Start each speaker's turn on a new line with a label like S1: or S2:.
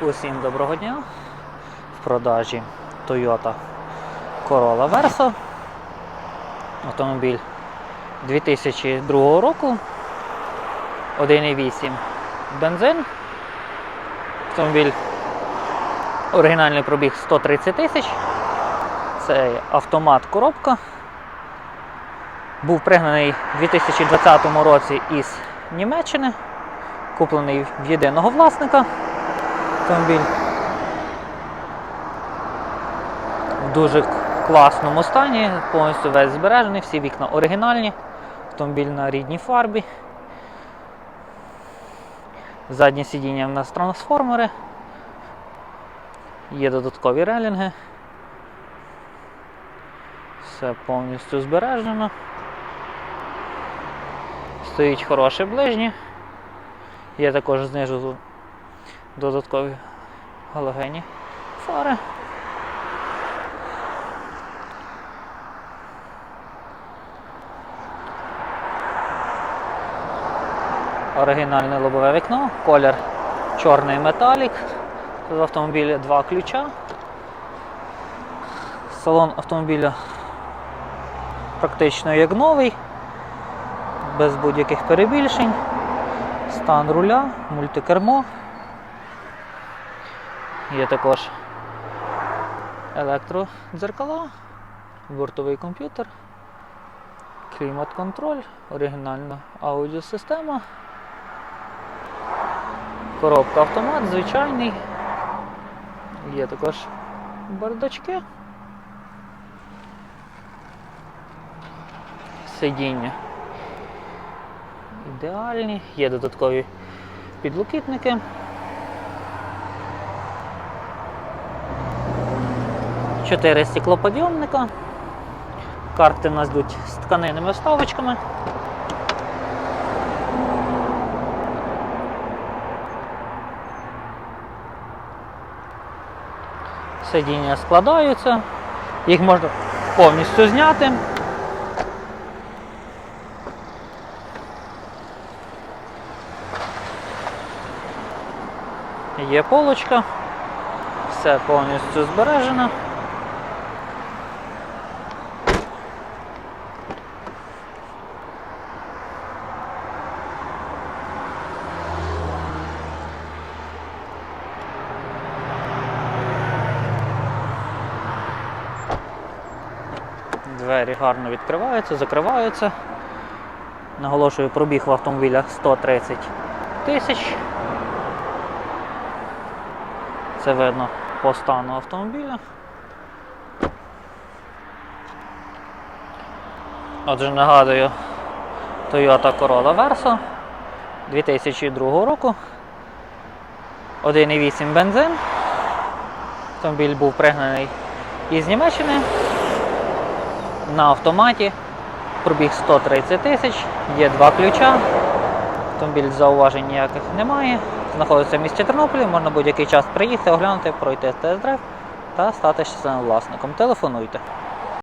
S1: Усім доброго дня. В продажі Toyota Corolla Verso. Автомобіль 2002 року. 1,8 бензин. Автомобіль оригінальний пробіг 130 тисяч. Це автомат коробка. Був пригнаний у 2020 році із Німеччини. Куплений в єдиного власника автомобіль. В дуже класному стані, повністю весь збережений, всі вікна оригінальні, автомобіль на рідній фарбі. Заднє сидіння в нас трансформери. Є додаткові релінги. Все повністю збережено. Стоїть хороше ближнє. Є також знизу додаткові галогенні фари. Оригінальне лобове вікно, колір чорний металік. В автомобілі два ключа. Салон автомобіля практично як новий, без будь-яких перебільшень. Стан руля, мультикермо. Є також електродзеркала, бортовий комп'ютер, клімат-контроль, оригінальна аудіосистема, коробка автомат, звичайний. Є також бардачки. Сидіння ідеальні, є додаткові підлокітники. Чотири стеклоподйомника. Карти в нас йдуть з тканинними вставочками. Сидіння складаються, їх можна повністю зняти. Є полочка, все повністю збережено. Двері гарно відкриваються, закриваються. Наголошую, пробіг в автомобіля 130 тисяч. Це видно по стану автомобіля. Отже, нагадую, Toyota Corolla Verso 2002 року. 1,8 бензин. Автомобіль був пригнаний із Німеччини на автоматі. Пробіг 130 тисяч, є два ключа. Автомобіль зауважень ніяких немає. Знаходиться в місті Тернополі, можна будь-який час приїхати, оглянути, пройти тест-драйв та стати щасливим власником. Телефонуйте.